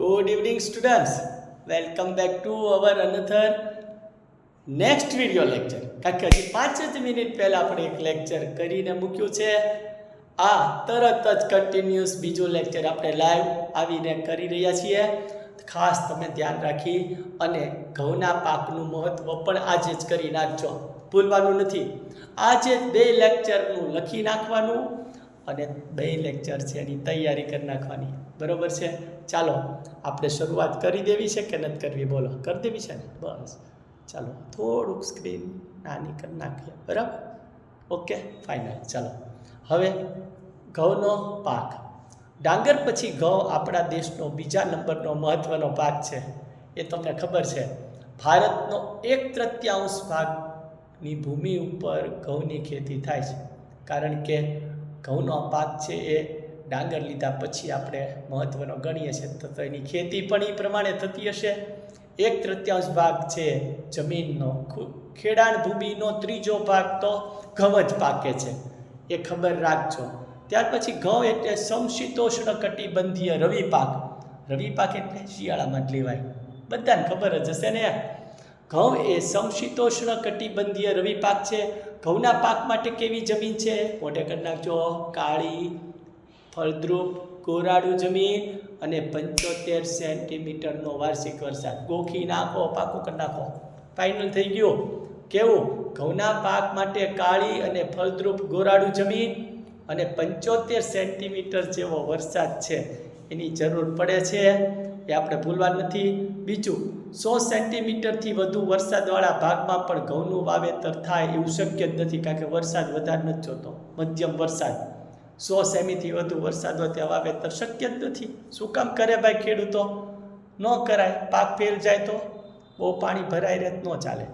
Good evening, students. Welcome back to our another next video lecture. કારણ કે પાંચ જ મિનિટ પહેલાં આપણે એક લેક્ચર કરીને મૂક્યું છે. આ તરત જ કન્ટિન્યુઅસ બીજું લેક્ચર આપણે લાઈવ આવીને કરી રહ્યા છીએ. ખાસ તમે ધ્યાન રાખી અને ઘઉંના પાકનું મહત્ત્વ પણ આજે જ કરી નાખજો. ભૂલવાનું નથી. આજે બે લેક્ચરનું લખી નાખવાનું અને બે લેક્ચર છે એની તૈયારી કરી નાખવાની. બરોબર છે? ચાલો, આપણે શરૂઆત કરી દેવી છે કે નથી કરવી? બોલો, કરી દેવી છે ને? બસ. ચાલો, થોડુંક સ્ક્રીન નાની કરી નાખીએ. બરાબર? ઓકે ફાઇનલ ચાલો. હવે ઘઉંનો પાક. ડાંગર પછી ઘઉં આપણા દેશનો બીજા નંબરનો મહત્ત્વનો પાક છે. એ તમને ખબર છે. ભારતનો એક તૃતીયાંશ ભાગની ભૂમિ ઉપર ઘઉંની ખેતી થાય છે. કારણ કે ઘઉંનો પાક છે એ ડાંગર લીધા પછી આપણે મહત્ત્વનો ગણીએ છીએ. તો એની ખેતી પણ એ પ્રમાણે થતી હશે. એક તૃતીયાંશ ભાગ છે જમીનનો. ખેડાણ ભૂમિનો ત્રીજો ભાગ તો ઘઉં જ પાકે છે. એ ખબર રાખજો. ત્યાર પછી ઘઉં એટલે સમશીતોષ્ણ કટિબંધીય રવિ પાક. રવિ પાક એટલે શિયાળામાં જ લેવાય. બધાને ખબર જ હશે ને ઘઉં એ સમશીતોષ્ણ કટિબંધીય રવિ પાક છે. ઘઉંના પાક માટે કેવી જમીન છે? મોઢે કરી નાખજો. કાળી ફળદ્રુપ કોરાડું જમીન અને પંચોતેર સેન્ટીમીટરનો વાર્ષિક વરસાદ. ગોખી નાખો, પાકું કરી નાખો. ફાઇનલ થઈ ગયું. કેવું? ઘઉંના પાક માટે કાળી અને ફળદ્રુપ ગોરાડું જમીન અને પંચોતેર સેન્ટીમીટર જેવો વરસાદ છે. એની જરૂર પડે છે. એ આપણે ભૂલવા નથી. બીજું, સો સેન્ટીમીટરથી વધુ વરસાદવાળા ભાગમાં પણ ઘઉંનું વાવેતર થાય એવું શક્ય જ નથી, કારણ કે વરસાદ વધારે નથી જોતો મધ્યમ વરસાદ. સો સેમીથી વધુ વરસાદ ત્યાં વાવેતર શક્ય જ નથી. શું કામ કરે ભાઈ ખેડૂતો? ન કરાય, પાક ફેલ જાય તો? બહુ પાણી ભરાઈ રહે ન ચાલે.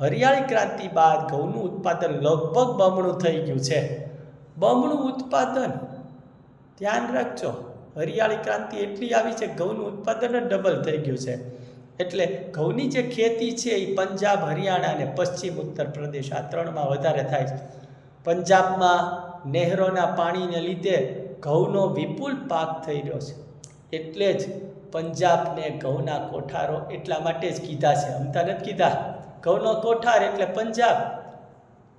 હરિયાળી ક્રાંતિ બાદ ઘઉંનું ઉત્પાદન લગભગ બમણું થઈ ગયું છે. બમણું ઉત્પાદન, ધ્યાન રાખજો, હરિયાળી ક્રાંતિ એટલી આવી છે, ઘઉંનું ઉત્પાદન ડબલ થઈ ગયું છે. એટલે ઘઉંની જે ખેતી છે એ પંજાબ, હરિયાણા અને પશ્ચિમ ઉત્તર પ્રદેશ આ ત્રણમાં વધારે થાય છે. પંજાબમાં નહેરોના પાણીને લીધે ઘઉંનો વિપુલ પાક થઈ રહ્યો છે. એટલે જ પંજાબને ઘઉંના કોઠારો એટલા માટે જ કીધા છે. અમતા નથી કીધા? ઘઉંનો કોઠાર એટલે પંજાબ.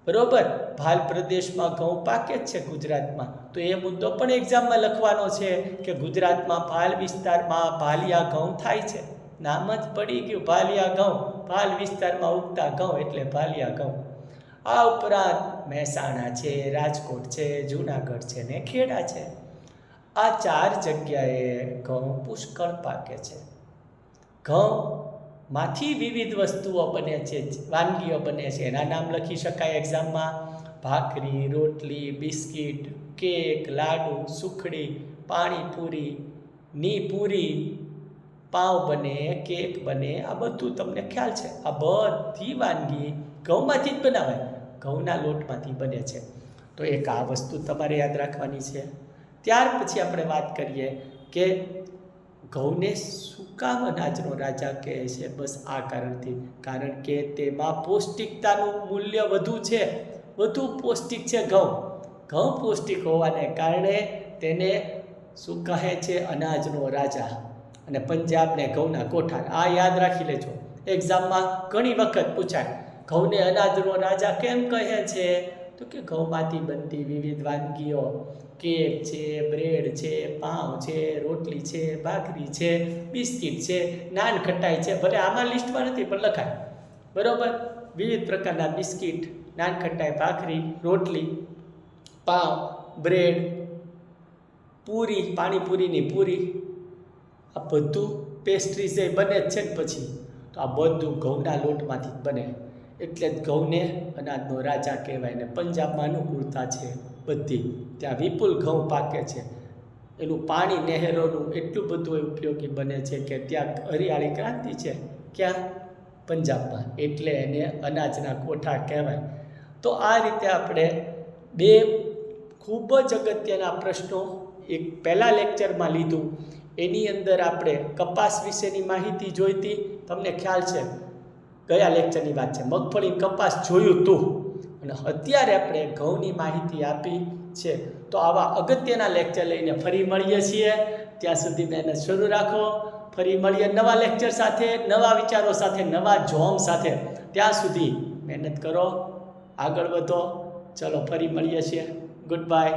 બરોબર? ભાલ પ્રદેશમાં ઘઉં પાકે જ છે ગુજરાતમાં. તો એ મુદ્દો પણ એક્ઝામમાં લખવાનો છે કે ગુજરાતમાં ભાલ વિસ્તારમાં ભાલિયા ઘઉં થાય છે. નામ જ પડી ગયું, ભાલિયા ઘઉં. ભાલ વિસ્તારમાં ઉગતા ઘઉં એટલે ભાલિયા ઘઉં. આ ઉપરાંત મહેસાણા છે, રાજકોટ છે, જૂનાગઢ છે ને ખેડા છે. આ ચાર જગ્યાએ ઘઉં પુષ્કળ પાકે છે. ઘઉંમાંથી વિવિધ વસ્તુઓ બને છે, વાનગીઓ બને છે. એના નામ લખી શકાય એક્ઝામમાં ભાખરી, રોટલી, બિસ્કિટ, કેક, લાડુ, સુખડી, પાણીપુરી ની પૂરી પાવ બને, કેક બને, આ બધું તમને ખ્યાલ છે. આ બધી વાનગી ઘઉંમાંથી જ બનાવાય. ઘઉંના લોટમાંથી બને છે. તો એક આ વસ્તુ તમારે યાદ રાખવાની છે. ત્યાર પછી આપણે વાત કરીએ કે ઘઉંને સુકામ અનાજનો રાજા કહે છે. બસ આ કારણથી, કારણ કે તેમાં પૌષ્ટિકતાનું મૂલ્ય વધુ છે. વધુ પૌષ્ટિક છે ઘઉં. ઘઉં પૌષ્ટિક હોવાને કારણે તેને શું કહે છે? અનાજનો રાજા. અને પંજાબને ઘઉંના કોઠાર. આ યાદ રાખી લેજો. એક્ઝામમાં ઘણી વખત પૂછાય ઘઉંને અનાજનો રાજા કેમ કહે છે? તો કે ઘઉંમાંથી બનતી વિવિધ વાનગીઓ, કેક છે, બ્રેડ છે પાઉં છે, રોટલી છે, ભાખરી છે, બિસ્કિટ છે, નાન ખટાઈ છે. ભલે આમાં લિસ્ટમાં નથી, પણ લખાય. બરાબર? વિવિધ પ્રકારના બિસ્કિટ, નાન ખટાઈ, ભાખરી, રોટલી પાઉં બ્રેડ, પૂરી, પાણીપુરીની પૂરી. આ બધું પેસ્ટ્રીઝ એ બને જ છે ને પછી. તો આ બધું ઘઉંના લોટમાંથી જ બને. એટલે જ ઘઉંને અનાજનો રાજા કહેવાય ને પંજાબમાં અનુકૂળતા છે બધી. ત્યાં વિપુલ ઘઉં પાકે છે. એનું પાણી નહેરોનું એટલું બધું ઉપયોગી બને છે કે ત્યાં હરિયાળી ક્રાંતિ છે. ક્યાં? પંજાબમાં. એટલે એને અનાજના કોઠા કહેવાય. તો આ રીતે આપણે બે ખૂબ જ અગત્યના પ્રશ્નો એક પહેલાં લેક્ચરમાં લીધું. એની અંદર આપણે કપાસ વિશેની માહિતી જોઈતી. તમને ખ્યાલ છે. ગયા લેક્ચરની વાત છે? મગફળી કપાસ જોયું તું. અને અત્યારે આપણે ઘઉંની માહિતી આપી છે. તો આવા અગત્યના લેક્ચર લઈને ફરી મળીએ છીએ. ત્યાં સુધી મહેનત શરૂ રાખો. ફરી મળીએ નવા લેક્ચર સાથે, નવા વિચારો સાથે, નવા જોમ સાથે. ત્યાં સુધી મહેનત કરો, આગળ વધો. ચલો, ફરી મળીએ છીએ. Good bye